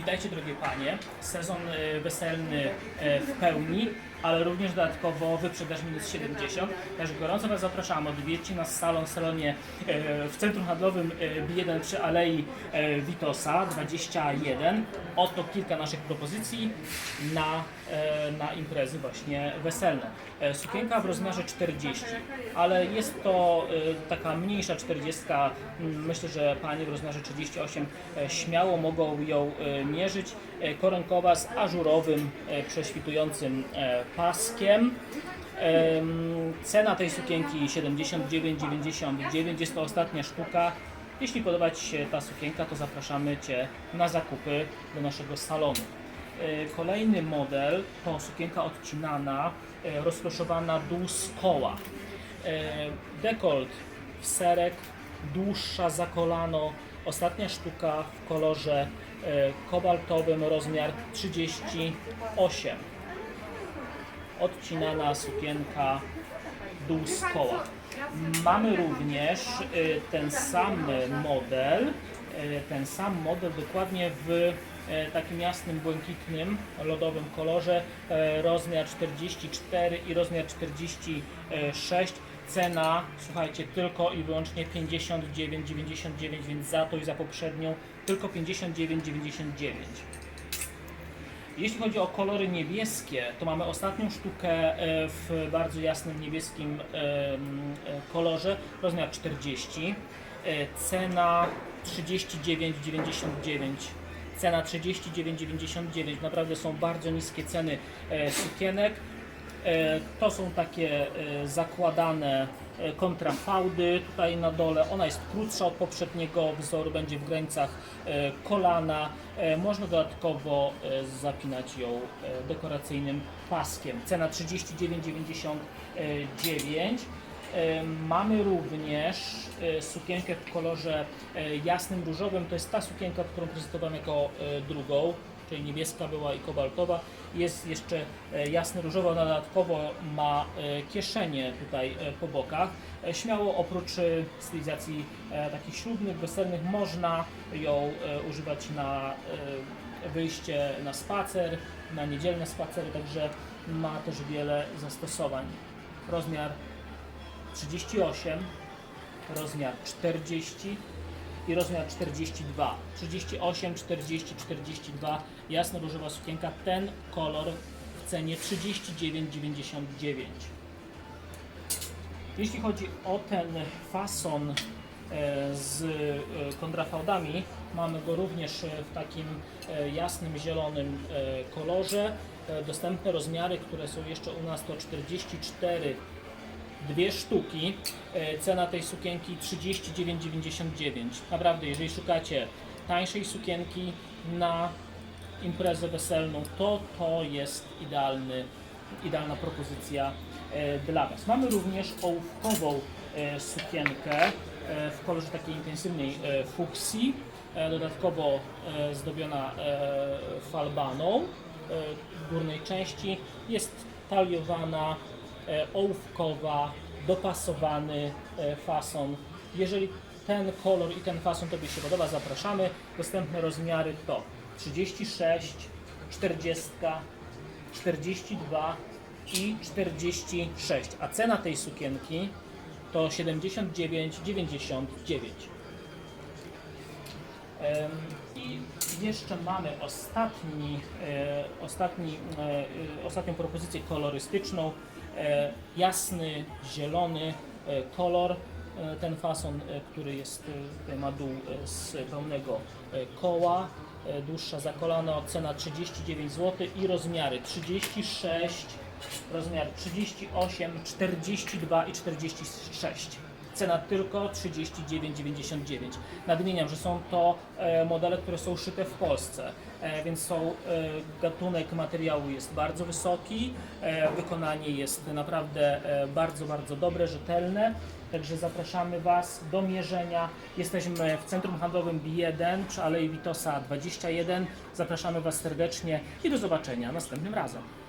Witajcie drogie panie. Sezon e, weselny e, w pełni, ale również dodatkowo wyprzedaż minus 70. Także gorąco Was zapraszam. Odwiedźcie nas salon w salonie e, w centrum handlowym e, B1 przy Alei Witosa 21. Oto kilka naszych propozycji na, na imprezy właśnie weselne. Sukienka w rozmiarze 40, ale jest to taka mniejsza 40. Mm, Myślę, że panie w rozmiarze 38 e, śmiało mogą ją mierzyć. E, Koronkowa z ażurowym, e, prześwitującym e, paskiem. Em, Cena tej sukienki 79,99. Jest to ostatnia sztuka. Jeśli podoba Ci się ta sukienka, to zapraszamy Cię na zakupy do naszego salonu. Kolejny model to sukienka odcinana, rozproszowana dół z koła. Dekolt w serek, dłuższa za kolano. Ostatnia sztuka w kolorze kobaltowym, rozmiar 38. Odcinana sukienka dół z koła. Mamy również y, ten sam model, y, ten sam model dokładnie w takim jasnym, błękitnym, lodowym kolorze, y, rozmiar 44 i rozmiar 46. Cena, słuchajcie, tylko i wyłącznie 59,99, więc za to i za poprzednią tylko 59,99. Jeśli chodzi o kolory niebieskie, to mamy ostatnią sztukę e, w bardzo jasnym niebieskim e, kolorze, rozmiar 40, e, cena 39,99. Cena 39,99. Naprawdę są bardzo niskie ceny e, sukienek. E, To są takie e, zakładane kontrafałdy tutaj na dole. Ona jest krótsza od poprzedniego wzoru, będzie w granicach kolana. Można dodatkowo zapinać ją dekoracyjnym paskiem. Cena 39,99. Mamy również e, sukienkę w kolorze e, jasnym różowym. To jest ta sukienka, którą prezentowałem jako e, drugą, czyli niebieska była i kobaltowa. Jest jeszcze jasny różowy, ona dodatkowo ma kieszenie tutaj po bokach. Śmiało oprócz stylizacji takich ślubnych, weselnych można ją używać na wyjście na spacer, na niedzielne spacery, także ma też wiele zastosowań. Rozmiar 38, rozmiar 40 i rozmiar 42. 38, 40, 42, jasno różowa sukienka. Ten kolor w cenie 39,99. Jeśli chodzi o ten fason e, z e, kontrafałdami, mamy go również w takim e, jasnym, zielonym kolorze. Dostępne rozmiary, które są jeszcze u nas to 44 dwie sztuki. E, Cena tej sukienki 39,99. Naprawdę, jeżeli szukacie tańszej sukienki na imprezę weselną, to to jest idealny, idealna propozycja e, dla Was. Mamy również ołówkową e, sukienkę w kolorze takiej intensywnej fuksji, dodatkowo zdobiona falbaną w górnej części. Jest taliowana, ołówkowa, dopasowany e, fason. Jeżeli ten kolor i ten fason Tobie się podoba, zapraszamy. Dostępne rozmiary to 36, 40, 42 i 46. A cena tej sukienki to 79,99. I jeszcze mamy ostatni, e, ostatni, e, e, ostatnią propozycję kolorystyczną. Jasny, zielony kolor. Ten fason, który jest, tutaj ma dół z pełnego koła. Dłuższa za kolano, cena 39 zł i rozmiary 36, rozmiar 38, 42 i 46. Cena tylko 39,99. Nadmieniam, że są to e, modele, które są szyte w Polsce, e, więc są, e, gatunek materiału jest bardzo wysoki, wykonanie jest naprawdę bardzo, bardzo dobre, rzetelne. Także zapraszamy Was do mierzenia. Jesteśmy w centrum handlowym B1 przy Alei Witosa 21. Zapraszamy Was serdecznie i do zobaczenia następnym razem.